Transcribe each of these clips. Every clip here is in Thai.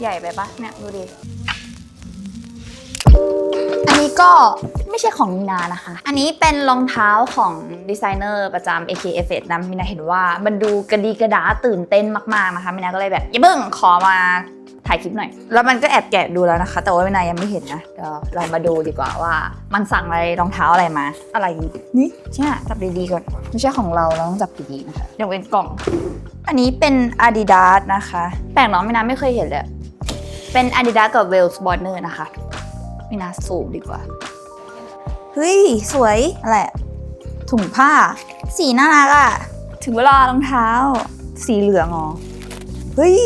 ใหญ่ไปปะเนี่ยดูดิ อันนี้ก็ไม่ใช่ของมินานะคะ อันนี้เป็นรองเท้าของดีไซเนอร์ประจำ AKF นะมินาเห็นว่ามันดูกระดีกระดาตื่นเต้นมากๆนะคะมินาก็เลยแบบอย่าเบิ่งขอมาถ่ายคลิปหน่อย แล้วมันก็แอบแกะดูแล้วนะคะ แต่ว่ามินายังไม่เห็นนะ เดี๋ยวเรามาดูดีกว่าว่า มันสั่งอะไรรองเท้าอะไรมา อะไรนี่ใช่จับดีๆก่อน ไม่ใช่ของเราเราต้องจับดีๆนะคะยังเป็นกล่อง อันนี้เป็น Adidas นะคะ แปลกเนาะมินาไม่เคยเห็นเลย เป็น Adidas กับ Wales Border นะคะมินาสูบดีกว่า เฮ้ย สวยอะไรอะถุงผ้า สีน่ารักอะถึงเวลารองเท้า สีเหลืองอ๋อเฮ้ย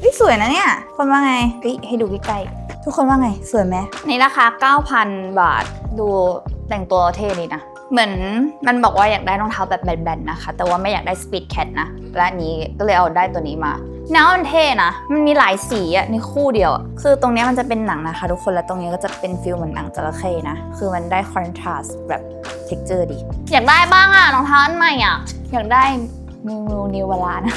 เฮ้ย สวยนะเนี่ย คนว่าไงเฮ้ยให้ดูใกล้ๆทุกคนว่าไง สวยไหมนี่ราคา 9,000 บาท ดูแต่งตัวเท่ดีนะ เหมือนมันบอกว่าอยากได้รองเท้าแบบแบนๆนะคะ แต่ว่าไม่อยากได้ Speed Cat นะ และนี้ก็เลยเอาได้ตัวนี้มาน้ามันเท่นะ มันมีหลายสีอะในคู่เดียว คือตรงนี้มันจะเป็นหนังนะคะ ทุกคน แล้วตรงนี้ก็จะเป็นฟิลเหมือนหนังจระเข้นะ คือมันได้คอนทราสต์แบบเท็กเจอร์ดี อยากได้บ้างอะรองเท้าอันใหม่อะอยากได้มิวมิวนิวเวลานะ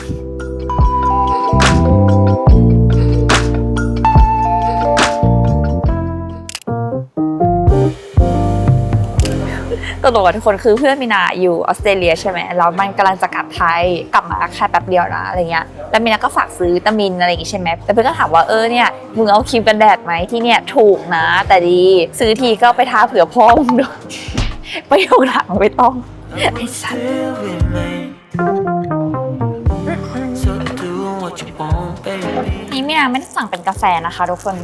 ตลกอะทุกคนคือเพื่อนมินาอยู่ออสเตรเลียใช่ไหมแล้วมันกำลังจะกลับไทยกลับมาแค่แป๊บเดียวนะอะไรเงี้ยแล้วมินาก็ฝากซื้อวิตามินอะไรอย่างงี้ใช่ไหมแต่เพื่อนก็ถามว่าเออเนี่ยมึงเอาครีมกันแดดไหมที่เนี่ยถูกนะ แต่ดีซื้อทีก็ไปทาเผื่อพ่อมึงด้วยประโยคหลังไม่ต้องไอ้สัส Feel with me. So do what you want, baby. นี่มินาไม่ได้สั่งเป็นกาแฟนะคะทุกคน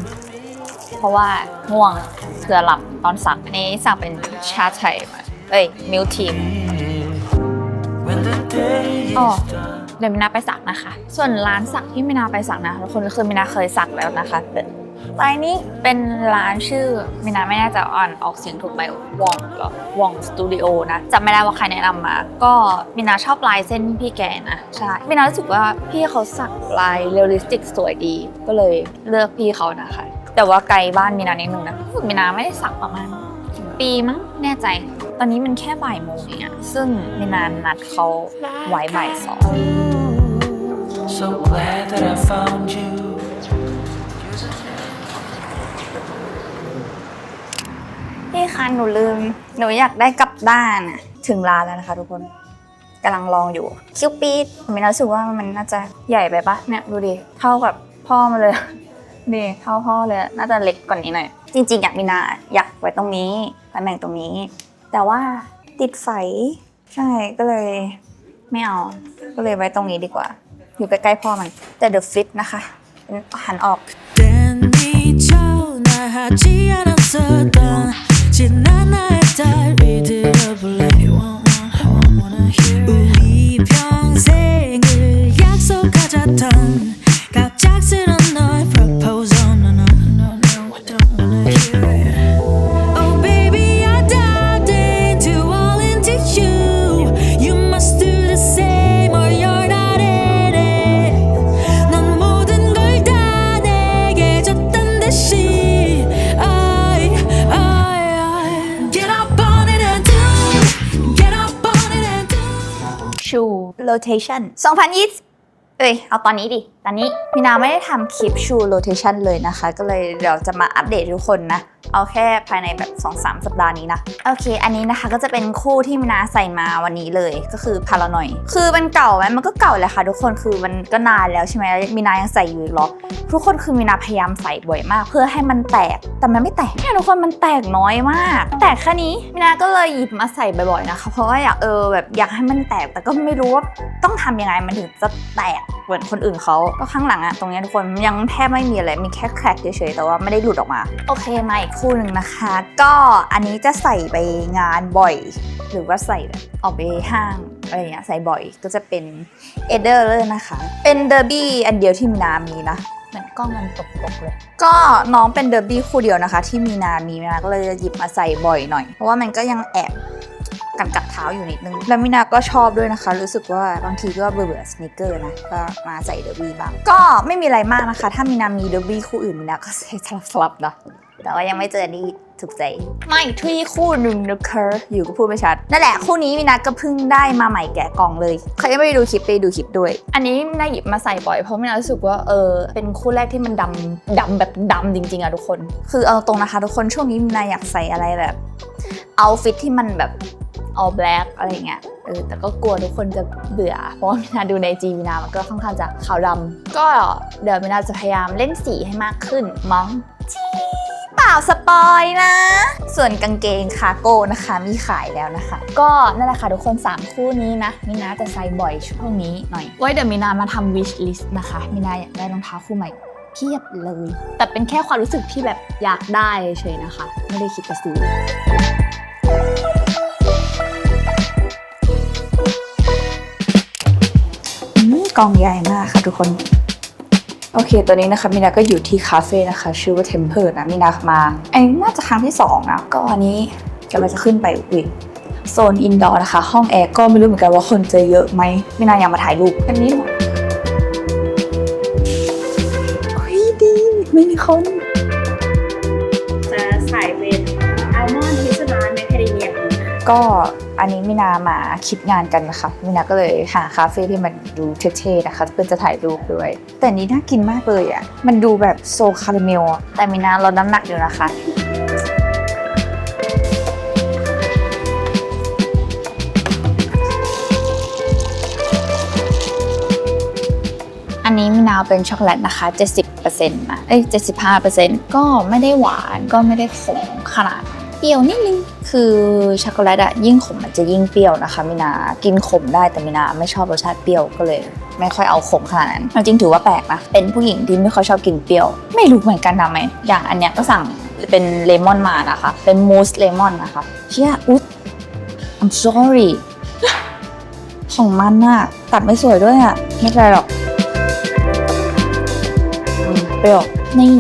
เพราะว่าง่วงเผื่อหลับตอนสั่งอันนี้สั่งเป็นชาไทยมา เอ้ยมิลทีมอ๋อเดี๋ยวมินาไปสักนะคะ ส่วนร้านสักที่มินาไปสักนะทุกคนคือมินาเคยสักแล้วนะคะร้านนี้เป็นร้านชื่อมินาไม่แน่ใจอ่านออกเสียงถูกไหมวองหรอวองสตูดิโอนะจำไม่ได้ว่าใครแนะนำมา ก็มินาชอบลายเส้นพี่แกนะใช่มินารู้สึกว่าพี่เขาสักลายเรียลลิสติกสวยดี ก็เลยเลือกพี่เขานะคะ แต่ว่าไกลบ้านมินานิดนึงนะมินาไม่ได้สักประมาณปีมั้งแน่ใจ ตอนนี้มันแค่บ่ายโมงเองอะซึ่งมินานัดเขาไว้บ่ายสอง So glad that I found you. พี่คะหนูลืม หนูอยากได้กลับด้านอะถึงร้านแล้วนะคะทุกคนกำลังลองอยู่ คิวปีดมินารู้สึกว่ามันน่าจะใหญ่ไปปะเนี่ยดูดิ เท่ากับพ่อมาเลย นี่เท่าพ่อเลย น่าจะเล็กกว่านี้หน่อย จริงๆ อยากมินาอยากไว้ตรงนี้ตำแหน่งตรงนี้ แต่ว่าติดไฟ ใช่ก็เลยไม่เอา ก็เลยไว้ตรงนี้ดีกว่า อยู่ใกล้ๆพ่อมัน แต่เดอะฟิตนะคะเป็นหันออก 땐 미쳐 나 하지 않았었던 지난 나의 딸이 들어볼래 rotation 2020 เอ้ย เอาตอนนี้ดิ ตอนนี้มินาไม่ได้ทำคลิปชู rotation เลยนะคะ ก็เลยเดี๋ยวจะมาอัปเดตทุกคนนะ เอาแค่ภายในแบบ 2-3 สัปดาห์นี้นะ โอเค อันนี้นะคะก็จะเป็นคู่ที่มินาใส่มาวันนี้เลยก็คือพารานอยคือมันเก่าไหมมันก็เก่าแหละค่ะทุกคนคือมันก็นานแล้วใช่ไหมมินายังใส่อยู่อีกหรอทุกคนคือมินาพยายามใส่บ่อยมาก เพื่อให้มันแตกแต่มันไม่แตกเนี่ยทุกคนมันแตกน้อยมาก แตกแค่นี้มินาก็เลยหยิบมาใส่บ่อยๆนะคะ เพราะว่าอยากเออแบบอยากให้มันแตกแต่ก็ไม่รู้ว่าต้องทำยังไงมันถึงจะแตก เหมือนคนอื่นเขาก็ข้างหลังอะตรงเนี้ยทุกคนยังแทบไม่มีอะไรมีแค่แครกเฉยๆแต่ว่าไม่ได้หลุดออกมา โอเคมาอีกคู่หนึ่งนะคะ ก็อันนี้จะใส่ไปงานบ่อย หรือว่าใส่แบบออกไปห้างอะไรอย่างเงี้ยใส่บ่อยก็จะเป็นเอเดอร์เลยนะคะ เป็นเดอร์บี้อันเดียวที่มีนามีนะเหมือนกล้องมันตกๆเลย ก็น้องเป็นเดอร์บี้คู่เดียวนะคะ ที่มีนามีนาก็เลยหยิบมาใส่บ่อยหน่อย เพราะว่ามันก็ยังแอบ กันกัดเท้าอยู่นิดนึง แล้วมินาก็ชอบด้วยนะคะ รู้สึกว่าบางทีก็เบื่อเบื่อสนิเกอร์นะ ก็มาใส่เดอร์บี้บ้าง ก็ไม่มีอะไรมากนะคะ ถ้ามีนามีเดอร์บี้คู่อื่นมินาก็ใส่สลับๆนะแต่ว่ายังไม่เจออันนี้ถูกใจ ไม่ทุยคู่หนึ่งนะคะอยู่ก็พูดไม่ชัด นั่นแหละคู่นี้มินาก็เพิ่งได้มาใหม่แกะกล่องเลย ใครยังไม่ได้ดูคลิปไปดูคลิปด้วย อันนี้มินาหยิบมาใส่บ่อยเพราะมินารู้สึกว่าเออเป็นคู่แรกที่มันดำดำแบบดำจริง ๆอะทุกคน คือเอาตรงนะคะ ทุกคนช่วงนี้มินาอยากใส่อะไรแบบเอาฟิตที่มันแบบ all black อะไรเงี้ยเออแต่ก็กลัวทุกคนจะเบื่อ เพราะว่ามินาดูในจีมินามันก็ค่อนข้างจะขาวดำก็เดี๋ยวมินาจะพยายามเล่นสีให้มากขึ้นมั้งจีเปล่าสปอยนะ ส่วนกางเกงคาร์โก้นะคะมีขายแล้วนะคะ ก็นั่นแหละค่ะทุกคน 3 คู่นี้นะมินาจะใส่บ่อยช่วงนี้หน่อยไว้เดี๋ยวมินามาทำ wish list นะคะมินาอยากได้รองเท้าคู่ใหม่เพียบเลย แต่เป็นแค่ความรู้สึกที่แบบอยากได้เฉยๆนะคะ ไม่ได้คิดจะซื้อ กล่องใหญ่มากค่ะทุกคน โอเคตัวนี้นะคะมินาก็อยู่ที่คาเฟ่นะคะ ชื่อว่า Temple นะมินามาอันนี้น่าจะครั้งที่2นะก็อันนี้กำลังจะขึ้นไปวิโซนอินดอร์นะคะ ห้องแอร์ก็ไม่รู้เหมือนกันว่าคนจะเยอะไหมมินาอยากมาถ่ายรูปอันนี้หน่อยเฮ้ยดีไม่มีคนจะใส่เป็นอัลมอนด์พิซซ่าแมคคาเดเมียก็ อันนี้มินามาคิดงานกันนะคะมินาก็เลยหาคาเฟ่ที่มันดูเท่ๆนะคะเพื่อจะถ่ายรูปด้วย แต่อันนี้น่ากินมากเลยอะมันดูแบบโซคาราเมลแต่มินาลดน้ำหนักอยู่นะคะอันนี้มินาวเป็นช็อกโกแลตนะคะ 70%นะเอ้ย75%ก็ไม่ได้หวานก็ไม่ได้ขมขนาดเปรี้ยวนิดนึง คือช็อกโกแลตอะยิ่งขมมันจะยิ่งเปรี้ยวนะคะมินากินขมได้แต่มินาไม่ชอบรสชาติเปรี้ยวก็เลย ไม่ค่อยเอาขมขนาดนั้นจริงถือว่าแปลกนะเป็นผู้หญิงที่ไม่ค่อยชอบกินเปรี้ยว ไม่รู้เหมือนกันทำไมอย่างอันเนี้ยก็สั่งเป็นเลมอนมานะคะ เป็นมูสเลมอนนะคะเชี่ยอุ๊ย I'm sorry ของมันน่ะตัดไม่สวยด้วยอะไม่เป็นไรหรอกเปรี้ยวนี่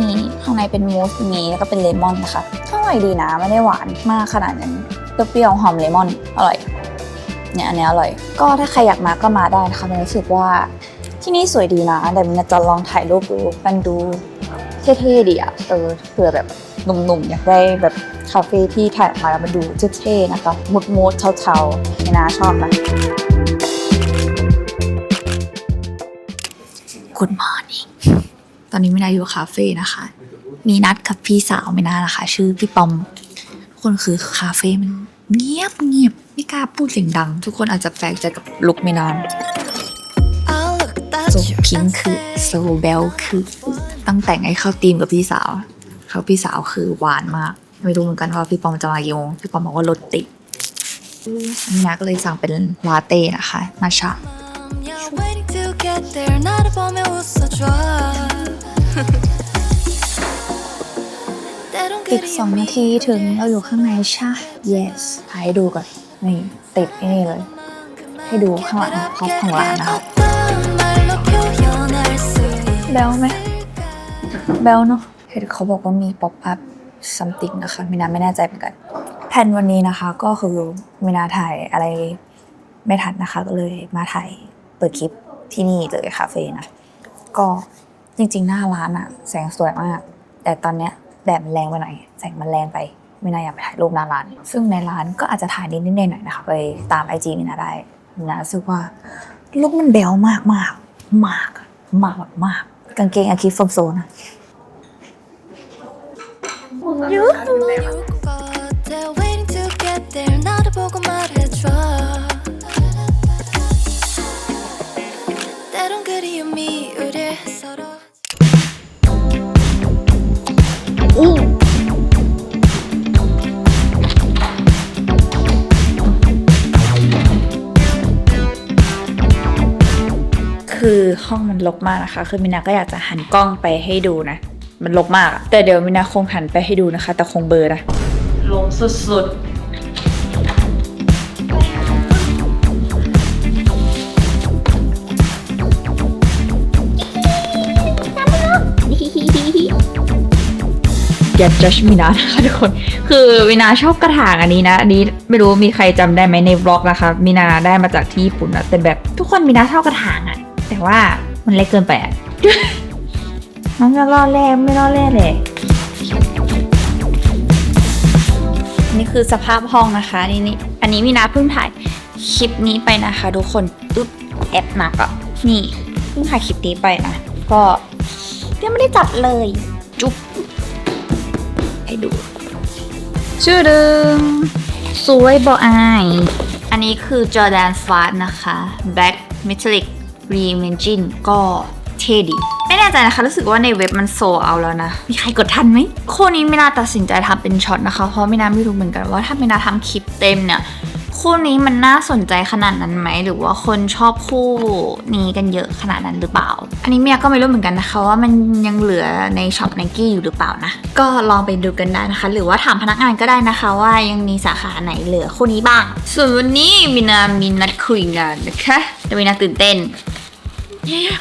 ข้างในเป็นมูสนี้แล้วก็เป็นเลมอนนะคะ ร่อยดีนะ ไม่ได้หวานมากขนาดนั้นเปรี้ยวๆหอมเลมอน อร่อย เนี่ยอันนี้อร่อย ก็ถ้าใครอยากมาก็มาได้นะคะมันรู้สึกว่าที่นี่สวยดีนะแต่มันจะลองถ่ายรูปดูมันดูเท่ๆดีอะเออเผื่อแบบหนุ่มๆอยากได้แบบคาเฟ่ที่ถ่ายออกมาแล้วมันดูเท่ๆนะคะมุดๆเทาๆนี่นะชอบนะ Good morning ตอนนี้ไมินาอยู่คาเฟ่นะคะ มีนัดกับพี่สาวไมินานะคะ ชื่อพี่ปอม ทุกคนคือคาเฟ่มันเงียบเงียบไม่กล้าพูดเสียงดัง ทุกคนอาจจะแปลกใจกับลุคมินานโซพิงคือโซเบลคือตั้งแต่งให้เข้าทีมกับพี่สาว เขาพี่สาวคือหวานมาก ไม่รู้เหมือนกันว่าพี่ปอมจะมากี่โมงพี่ปอมบอกว่ารถติดมินาก็เลยสั่งเป็นลาเต้นะคะมาชา อีกสองนาทีถึงเราอยู่ข้างในใช่ yes ถ่ายให้ดูก่อน นี่ติดนี่เลย ให้ดูข้างหลังครบของร้านนะคะแบลไหมแบลเนาะเห็นเขาบอกว่ามีป๊อปอัพซัมติงนะคะมินาไม่แน่ใจเหมือนกัน แผนวันนี้นะคะก็คือมินาถ่ายอะไรไม่ทันนะคะ ก็เลยมาถ่ายเปิดคลิปที่นี่เลยคาเฟ่นะ ก็จริงๆ หน้าร้านอะแสงสวยมาก แต่ตอนเนี้ย แดดมันแรงไปหน่อยแสงมันแรงไปไม่น่าอยากไปถ่ายรูปหน้าร้าน ซึ่งในร้านก็อาจจะถ่ายนิดนิดหน่อยนะคะ ไปตามไอจีมินาได้มินาสึกว่าลูกมันเบลมากมากมากมากมากกางเกงอาคิฟฟอมโซนะเยอะเลย คือห้องมันรกมากนะคะ คือมินาก็อยากจะหันกล้องไปให้ดูนะ มันรกมาก แต่เดี๋ยวมินาคงหันไปให้ดูนะคะ แต่คงเบอร์นะลงสุดๆ อย่า judge มินานะคะทุกคน คือมินาชอบกระถางอันนี้นะอันนี้ไม่รู้มีใครจำได้ไหมในบล็อกนะคะมินาได้มาจากที่ญี่ปุ่นนะแต่แบบทุกคนมินาชอบกระถางอะแต่ว่ามันเล็กเกินไปอะมันจะล่อแร่ไม่ล่อแร่เลยนี่คือสภาพห้องนะคะนี่นี่อันนี้มีนาเพิ่งถ่ายคลิปนี้ไปนะคะ ทุกคนอึ๊บแอบหนักอะนี่เพิ่งถ่ายคลิปนี้ไปนะก็ยังไม่ได้จัดเลย จุ๊บ ให้ดู ชื่อดึงสวยบออาย อันนี้คือ Jordan f a s t นะคะ Black Metallic r e m a g i n ก็เท่ดี ไม่แน่ใจนะคะ รู้สึกว่าในเว็บมันโซเอาแล้วนะ มีใครกดทันไหมคู่นี้ไม่น่าตัดสินใจทำเป็นช็อตนะคะ เพราะไม่น่าไม่รู้เหมือนกันว่าถ้าไม่น่าทำคลิปเต็มเนี่ย คู่นี้มันน่าสนใจขนาดนั้นไหม หรือว่าคนชอบคู่นี้กันเยอะขนาดนั้นหรือเปล่า อันนี้เมียก็ไม่รู้เหมือนกันนะคะว่ามันยังเหลือในช็อปไนกี้อยู่หรือเปล่านะ ก็ลองไปดูกันได้นะคะ หรือว่าถามพนักงานก็ได้นะคะ ว่ายังมีสาขาไหนเหลือคู่นี้บ้าง ส่วนวันนี้มินามีนัดคุยงานนะคะแต่มินาตื่นเต้น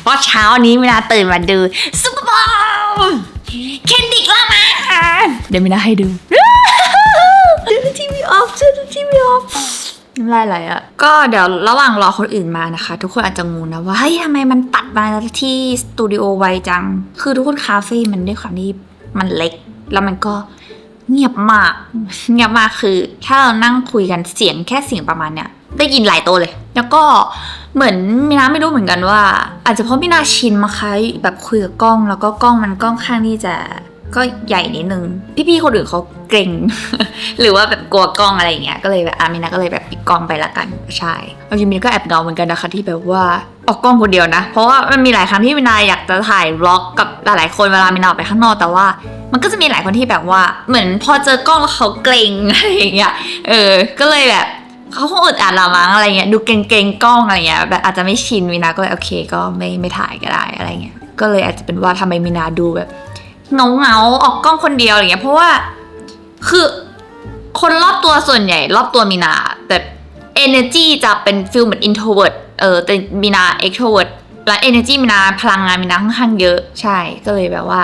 เพราะเช้านี้มินาตื่นมาดูซุปเปอร์บอลเคนดิกลามาเดี๋ยวมินาให้ดูเดี๋ยวทีวีออ ฟเดี๋ยวทีวีออฟน้ำลายไหลอะก็เดี๋ยวระหว่างรอคนอื่นมานะคะ ทุกคนอาจจะงงนะว่าเฮ้ยทำไมมันตัดมาที่สตูดิโอไวจัง คือทุกคนคาเฟ่มันด้วยความที่มันเล็ก แล้วมันก็เงียบมาก เงียบมากคือ ถ้าเรานั่งคุยกันเสียงแค่เสียงประมาณเนี้ยได้ยินหลายโตวเลย แล้วก็เหมือนมินาไม่รู้เหมือนกันว่า อาจจะเพราะมินาชินมาคะแบบคุยกับกล้อง แล้วก็กล้องมันกล้องข้างที่จะ ก็ใหญ่นิดนึง พี่ๆคนอื่นเขาเกรง หรือว่าแบบกลัวกล้องอะไรอย่างเงี้ยก็เลยแบบอามินาก็เลยแบบปิดกล้องไปละกันใช่เอาจริงมินาก็แอบเดาเหมือนกันนะคะที่แบบว่าออกกล้องคนเดียวนะ เพราะว่ามันมีหลายครั้งที่มินาอยากจะถ่ายล็อกกับหลายๆคนเวลามินาออกไปข้างนอกแต่ว่า มันก็จะมีหลายคนที่แบบว่า เหมือนพอเจอกล้องแล้วเขาเกรงอะไรอย่างเงี้ยเออ ก็เลยแบบเขาคงอึดอัดละมั้งอะไรเงี้ยดูเกรงๆกล้องอะไรเงี้ยแบบอาจจะไม่ชินมินาก็เลยโอเค ก็ไม่ไม่ถ่ายก็ได้อะไรเงี้ยก็เลยอาจจะเป็นว่าทำไมมินาดูแบบ เงาเงาๆออกกล้องคนเดียวอะไรเงี้ยเพราะว่าคือคนรอบตัวส่วนใหญ่รอบตัวมินาแบบ energy จะเป็นฟิลเหมือน introvert เออแต่มินา extrovert และ energy มินาพลังงานมินาค่อนข้างเยอะใช่ก็เลยแบบว่า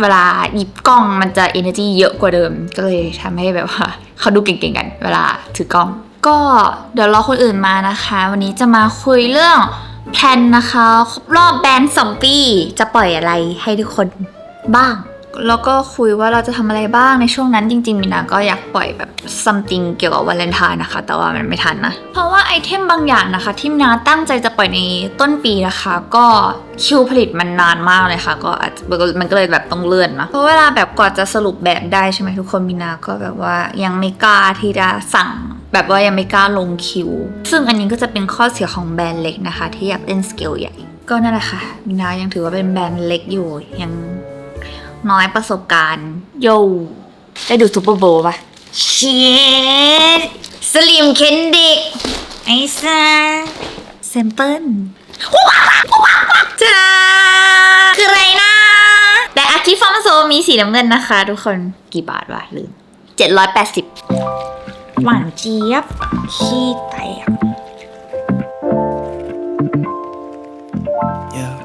เวลาหยิบกล้องมันจะ energy เยอะกว่าเดิม ก็เลยทำให้แบบว่าเขาดูเก่งๆกัน เวลาถือกล้อง ก็เดี๋ยวรอคนอื่นมานะคะ วันนี้จะมาคุยเรื่อง แพลนนะคะครบรอบแบรนด์สองปี จะปล่อยอะไรให้ทุกคนบ้าง แล้วก็คุยว่าเราจะทำอะไรบ้างในช่วงนั้นจริง ๆ มินาก็อยากปล่อยแบบ something เกี่ยวกับวาเลนไทน์นะคะ แต่ว่ามันไม่ทันนะ เพราะว่าไอเทมบางอย่างนะคะ ที่มินาตั้งใจจะปล่อยในต้นปีนะคะ ก็คิวผลิตมันนานมากเลยค่ะ ก็อาจจะมันก็เลยแบบต้องเลื่อนนะเพราะเวลาแบบกว่าจะสรุปแบบได้ใช่ไหมทุกคนมินาก็แบบว่ายังไม่กล้าที่จะสั่ง แบบว่ายังไม่กล้าลงคิว ซึ่งอันนี้ก็จะเป็นข้อเสียของแบรนด์เล็กนะคะ ที่อยากเล่นสเกลใหญ่ ก็นั่นแหละค่ะมินายังถือว่าเป็นแบรนด์เล็กอยู่ ยังน้อยประสบการณ์ โย ได้ดูซูเปอร์โบว์ปะเชียสลิมเคนดิก ไอซ่าแซมเปิลจ้าคืออะไรนะ แต่อากิฟอร์มโซมีสีน้ำเงินนะคะ ทุกคนกี่บาทวะลืม780 หวานเจี๊ยบ ขี้แตก Yeah.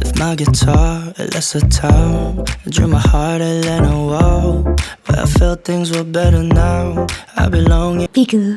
Left my guitar at Lesser Town. I drew my heart at Leno Wall. But I felt things were better now. I belong พี่คือ